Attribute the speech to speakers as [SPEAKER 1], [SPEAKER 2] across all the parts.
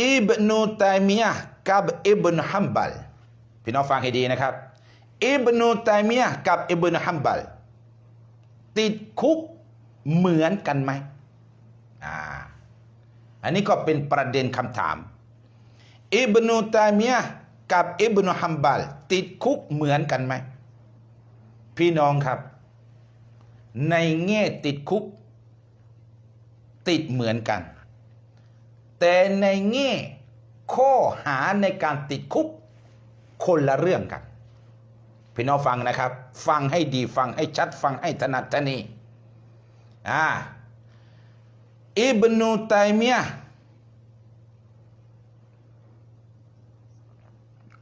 [SPEAKER 1] อิบนุตัยมียะกับอิบนุฮัมบัลพี่น้องฟังให้ดีนะครับ อิบนุตัยมียะกับอิบนุฮัมบัลติดคุกเหมือนกันไหมอ่าอันนี้ก็เป็นประเด็นคำถาม อิบนุตัยมียะกับอิบนุฮัมบัลติดคุกเหมือนกันไหม พี่น้องครับ ในแง่ติดคุก ติดเหมือนกัน แต่ในแง่ข้อหาในการติดคุกคนละเรื่องกัน พี่น้องฟังนะครับ ฟังให้ดีฟังให้ชัดฟังให้ถนัดทนีอ่าอิบนุตัยมีย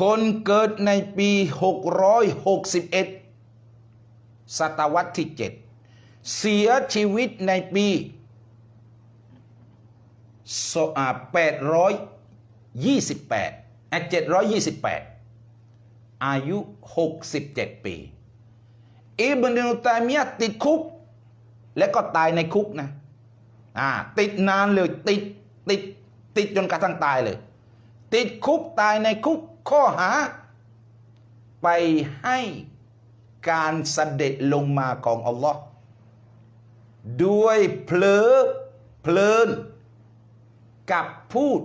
[SPEAKER 1] คนเกิดในปี 661 ศตวรรษที่ 7 เสียชีวิตในปี 828อะ728 อายุ 67 ปี อิบนุตัยมียะติดคุก และก็ตายในคุกนะอ่าติดนานเลยติดติดติดจนกระทั่งตายเลย ติดคุกตายในคุกข้อหา ไปให้การเสด็จลงมาของอัลลอฮ์ด้วยเพลอเพลิน กับพูด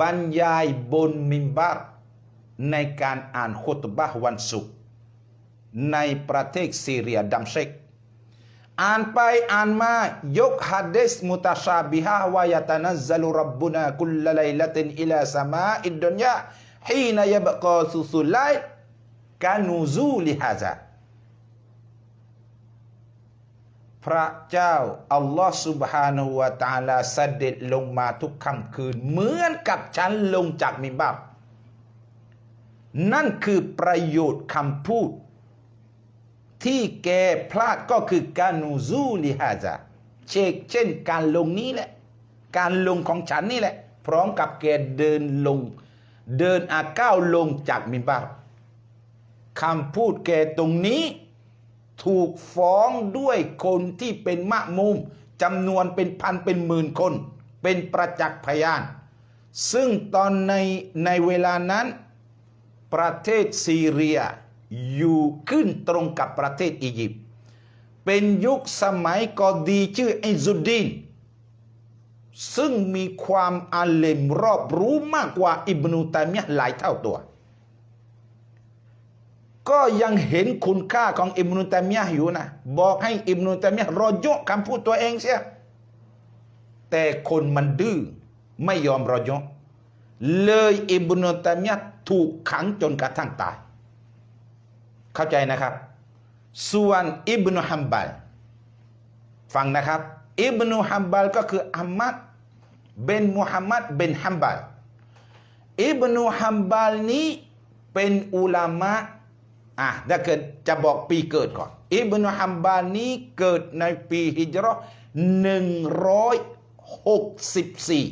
[SPEAKER 1] บรรยายบนมิมบาร์ในการอ่านคุตบะวันศุกร์ในประเทศซีเรียดัมเชกอ่านไปอ่านมายกฮะดิษมุตชาบิฮะวายตานัซลุรับบุนาคุลไลลตินอิลาสมาอิดดุนยาฮีนยบกอสุสุไลกานูซูลิฮาซาพ พระเจ้า อัลลอฮ์สุบฮานาหัวตาลาเสด็จลงมาทุกค่ำคืน เหมือนกับฉันลงจากมิบับนั่นคือประโยชน์คำพูด ที่แกพลาดก็คือการนูซูลิฮาจาเชกเช่นการลงนี้แหละ การลงของฉันนี่แหละ พร้อมกับแกเดินลง เดินอาก้าวลงจากมิบับคำพูดแกตรงนี้ ถูกฟ้องด้วยคนที่เป็นมะมุมจำนวนเป็นพันเป็นหมื่นคน เป็นประจักษ์พยาน ซึ่งตอนในในเวลานั้น ประเทศซีเรียอยู่ขึ้นตรงกับประเทศอียิปต์เป็นยุคสมัยกอดีชื่อไอซุดดีนซึ่งมีความอาเลมรอบรู้มากกว่าอิบนุตัยมียะห์หลายเท่าตัว ก็ยังเห็นคุณค่าของอิบนุตัยมียะอยู่นะ บอกให้อิบนุตัยมียะรอยกคำพูดตัวเองเสียแต่คนมันดื้อไม่ยอมรอยกเลยอิบนุตัยมียะถูกขังจนกระทั่งตาย เข้าใจนะครับ ส่วนอิบนุฮัมบัลฟังนะครับ อิบนุฮัมบัลก็คืออัมมัดเบนมุฮัมมัดเบนฮัมบัลอิบนุฮัมบัลนี้เป็นอุลามะ อะถ้าเกิดจะบอกปีเกิดก่อน อิบนุฮัมบัลนี้เกิดในปีฮิจราะห์หนึ่งร้อยหกสิบสี่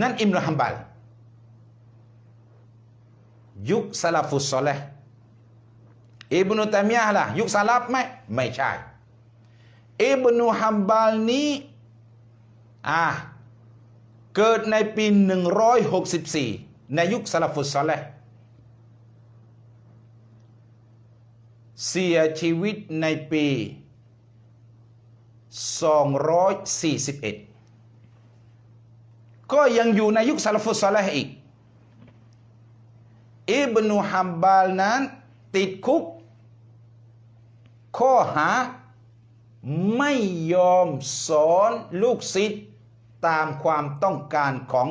[SPEAKER 1] นั่นอิบนุฮัมบัลยุคสลาฟุสซอเลห์อิบนุตัมียะล่ะยุคสลับไหมไม่ใช่ อิบนุฮัมบัลนี้อ่าเกิดในปี 164 ในยุคสลับฟุสซอเลห์ เสียชีวิตในปี 241 ก็ยังอยู่ในยุคสลับฟุสซอเลห์อีก อิบนุฮัมบัลนั้นติดคุก ข้อหาไม่ยอมสอนลูกศิษย์ตามความต้องการของ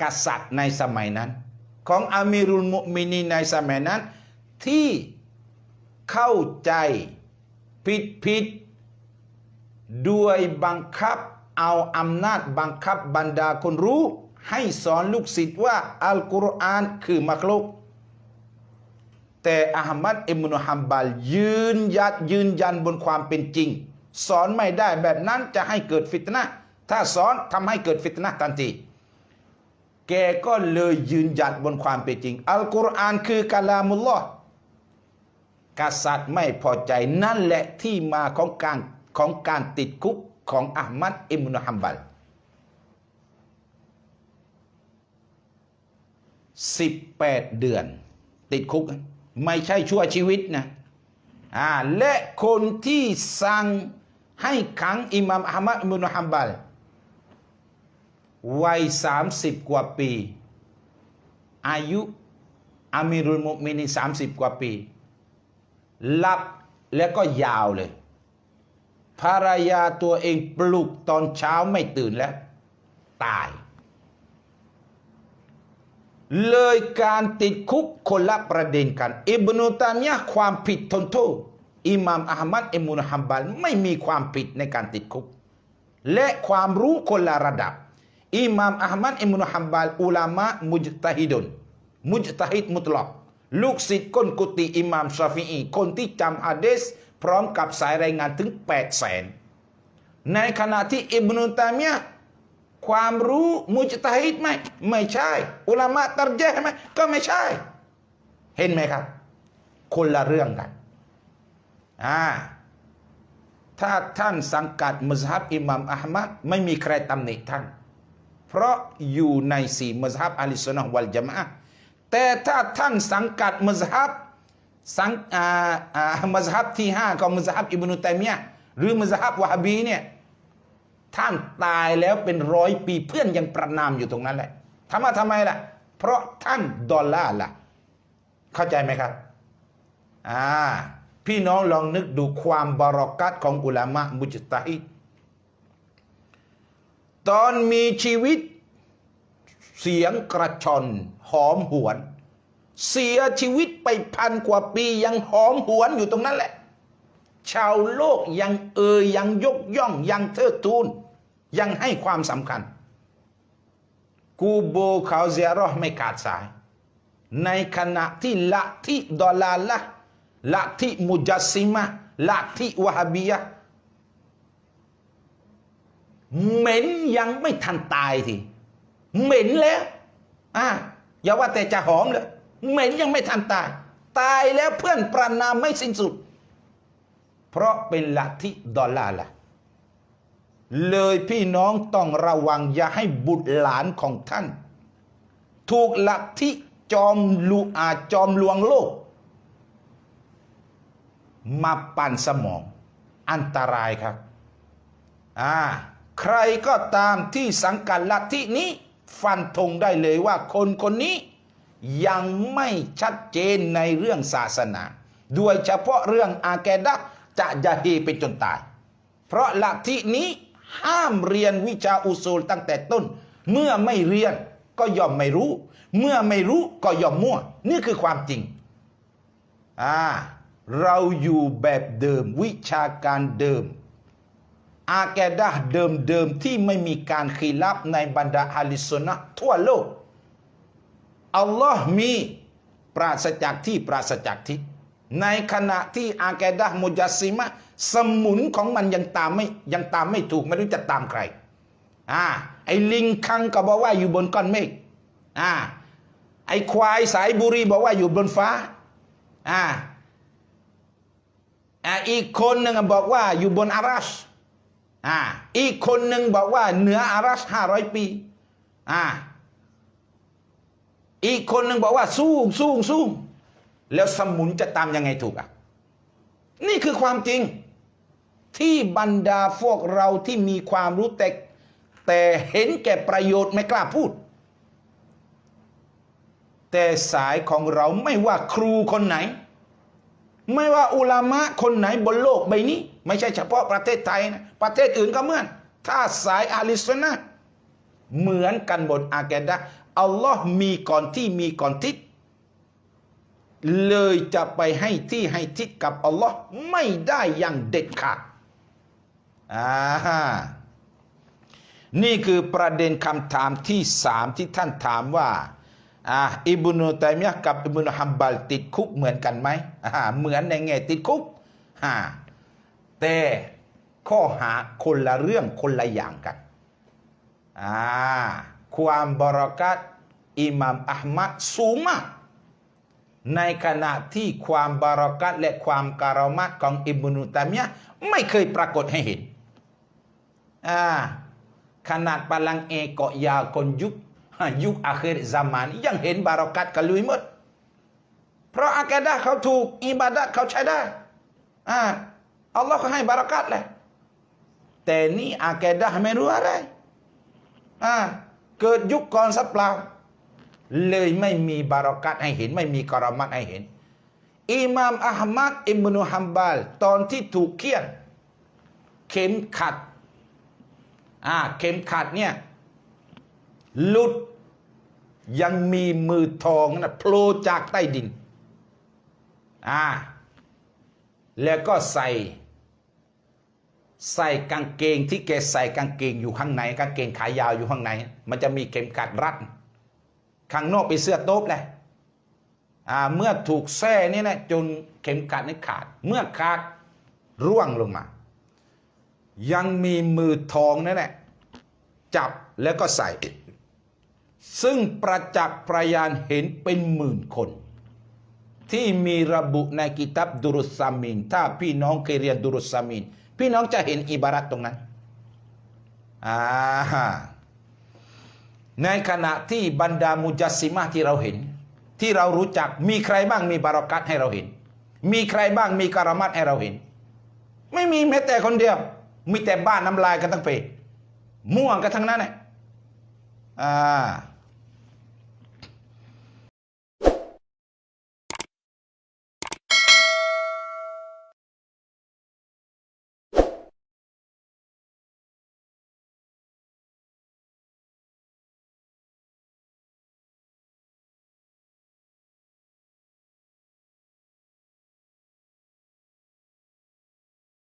[SPEAKER 1] กษัตริย์ในสมัยนั้น ของอามีรุลมุมินีในสมัยนั้นที่ เข้าใจผิดผิดด้วยบังคับเอาอำนาจบังคับบรรดาคนรู้ ให้สอนลูกศิษย์ว่าอัลกุรอานคือมักลุก แต่อาหมัดอิมนุฮัมบัลยืนยัดยืนยันบนความเป็นจริง สอนไม่ได้แบบนั้นจะให้เกิดฟิตนะถ้าสอนทำให้เกิดฟิตนะทันทีแกก็เลยยืนยันบนความเป็นจริง อัลกุรอานคือกะลามุลลอฮ์ กษัตริย์ไม่พอใจนั่นแหละที่มาของการของการติดคุกของอามัดอิมนุฮัมบัลสิบแปดเดือน ติดคุก ไม่ใช่ชั่วชีวิตนะอ่าและคนที่สั่งให้ขังอิมามอามัดอิมุนฮัมบัลวัยสามสิบกว่าปี อายุอามิรุลมุมินีสามสิบกว่าปี ลับแล้วก็ยาวเลย ภรรยาตัวเองปลุกตอนเช้าไม่ตื่นแล้ว ตาย เลยการติดคุกคนละประเด็นกัน อิบนุตามยความผิดทนโทษอิหม่ามอัลมัดอิมุนฮัมบัลไม่มีความผิดในการติดคุก และความรู้คนละระดับ อิหม่ามอัลมัดอิมุนฮัมบัลอุลามะมุจตะฮิดุนมุจตะฮิดมุตลอก ลูกศิษย์ก้นกุฏิอิหม่ามชาฟิอีคนที่จำฮะดีษพร้อมกับสายรายงานถึง 8 0 0แสนในขณะที่อิบนุตามยความรู้มุจตะฮิดไหมไม่ใช่ อุลามะตัรเจห์ไหมก็ไม่ใช่ เห็นไหมครับ คนละเรื่องกันอ่าถ้าท่านสังกัดมัซฮับอิหมัมอัลมัดไม่มีใครตำหนิท่าน เพราะอยู่ในสี่มัซฮับอะลิสุนนะฮ์วัลจามะอะ แต่ถ้าท่านสังกัดมัซฮับสังอ่าอ่ามัซฮับที่ห้าก็มัซฮับอิบนุตัยมียะหรือมัซฮับวะฮบีเนี่ยท่านตายแล้วเป็นร้อยปีเพื่อนยังประนามอยู่ตรงนั้นแหละทำมาทำไมล่ะ เพราะท่านดอลลาร์ล่ะ เข้าใจไหมครับอ่าพี่น้องลองนึกดูความบารอกัตของอุลามะมุจตะฮิตอนมีชีวิต เสียงกระชอนหอมหวน เสียชีวิตไปพันกว่าปียังหอมหวนอยู่ตรงนั้นแหละ ชาวโลกยังเอ่ยยังยกย่องยังเทิดทูนยังให้ความสำคัญ กูโบเขาเซียรอไม่ขาดสาย ในขณะที่ละที่ดอลลาละละที่มุจัสซิมะละที่วะฮบียะเหม็นยังไม่ทันตายที เหม็นแล้วอ่าอย่าว่าแต่จะหอมเลยเหม็นยังไม่ทันตาย ตายแล้วเพื่อนประนามไม่สิ้นสุด เพราะเป็นลัทธิดอลลาร์ละเลยพี่น้องต้องระวังอย่าให้บุตรหลานของท่าน ถูกลัทธิจอมลูอาจอมลวงโลก มาปั่นสมองอันตรายครับอ่าใครก็ตามที่สังกัดลัทธินี้ ฟันธงได้เลยว่าคนคนนี้ยังไม่ชัดเจนในเรื่องศาสนา โดยเฉพาะเรื่องอาแกดะห์จะยาฮีไปจนตาย เพราะหลักทธินี้ห้ามเรียนวิชาอุซูลตั้งแต่ต้น เมื่อไม่เรียนก็ย่อมไม่รู้ เมื่อไม่รู้ก็ย่อมมั่ว นี่คือความจริงอ่าเราอยู่แบบเดิมวิชาการเดิม อาแกดะห์เดิมๆที่ไม่มีการขีลับในบรรดาอาลิสุนะทั่วโลก อัลลอฮ์มีปราศจากที่ปราศจากทิศในขณะที่อาแกดะห์มุจัสซิมะสมุนของมันยังตามไม่ยังตามไม่ถูกไม่รู้จะตามใครอ่าไอ้ลิงคังก็บอกว่าอยู่บนก้อนเมฆอ่าไอ้ควายสายบุรีบอกว่าอยู่บนฟ้าอ่าอ่าอีกคนหนึ่งบอกว่าอยู่บนอารัช อ่าอีกคนหนึ่งบอกว่าเหนืออารัชห้าร้อยปีอ่าอีกคนหนึ่งบอกว่าสู้สู้สู้แล้วสมุนจะตามยังไงถูกอะนี่คือความจริง ที่บรรดาพวกเราที่มีความรู้แต่แต่เห็นแก่ประโยชน์ไม่กล้าพูด แต่สายของเราไม่ว่าครูคนไหน ไม่ว่าอุลามะคนไหนบนโลกใบนี้ ไม่ใช่เฉพาะประเทศไทยนะประเทศอื่นก็เหมือน ถ้าสายอาลิสซุนะเหมือนกันบนอาแกดะอัลลอฮ์มีก่อนที่มีก่อนทิศเลยจะไปให้ที่ให้ทิศกับอัลลอฮ์ไม่ได้อย่างเด็ดขาดอ่านี่คือประเด็นคำถามที่สามที่ท่านถามว่า อ่าอิบนุตัยมียะกับอิบนุฮัมบัลติดคุกเหมือนกันไหมอ่าเหมือนในแง่ติดคุกอ่าแต่ข้อหาคนละเรื่องคนละอย่างกันอ่าความบารักัตอิหมัมอัลมัดสูงมากในขณะที่ความบารักัตและความการามัตของอิบนุตัยมียะไม่เคยปรากฏให้เห็นอ่าขนาดปลังเอเกาะยาคนยุค ยุคอาค r ซามานยังเห็นบารักัตกันลุยหมด เพราะอากีดะห์เขาถูกอิบาดัตเขาใช้ได้อ่าอัลลอฮ์ก็ให้บารักัตแหละแต่นี่อากีดะห์ไม่รู้อะไรอ่าเกิดยุคก่อนสักเปล่า เลยไม่มีบารักัตให้เห็น ไม่มีกรมัตให้เห็นอิหม่ามอัลมัดอิบนุฮัมบัลตอนที่ถูกเคี่ยน เข็มขัดอ่าเข็มขัดเนี่ยหลุด ยังมีมือทองนะโผล่จากใต้ดิน อ่า แล้วก็ใส่ ใส่กางเกงที่แกใส่กางเกงอยู่ข้างในกางเกงขายาวอยู่ข้างใน มันจะมีเข็มขัดรัด ข้างนอกเป็นเสื้อโต๊บเลยอ่า เมื่อถูกแส้นี่นะจนเข็มขัดนี่ขาด เมื่อขาดร่วงลงมา ยังมีมือทองนั่นแหละจับแล้วก็ใส่ ซึ่งประจักษ์พยานเห็นเป็นหมื่นคน ที่มีระบุในกิตับดุรุสซามิน ถ้าพี่น้องเคยเรียนดุรุสซามิน พี่น้องจะเห็นอิบารัตตรงนั้นอ่าในขณะที่บรรดามุจัสซิมะห์ที่เราเห็น ที่เรารู้จักมีใครบ้างมีบารักัตให้เราเห็น มีใครบ้างมีการามัตให้เราเห็น ไม่มีแม้แต่คนเดียว มีแต่บ้านน้ำลายกันทั้งเปมั่วกันทั้งนั้นแหละอ่า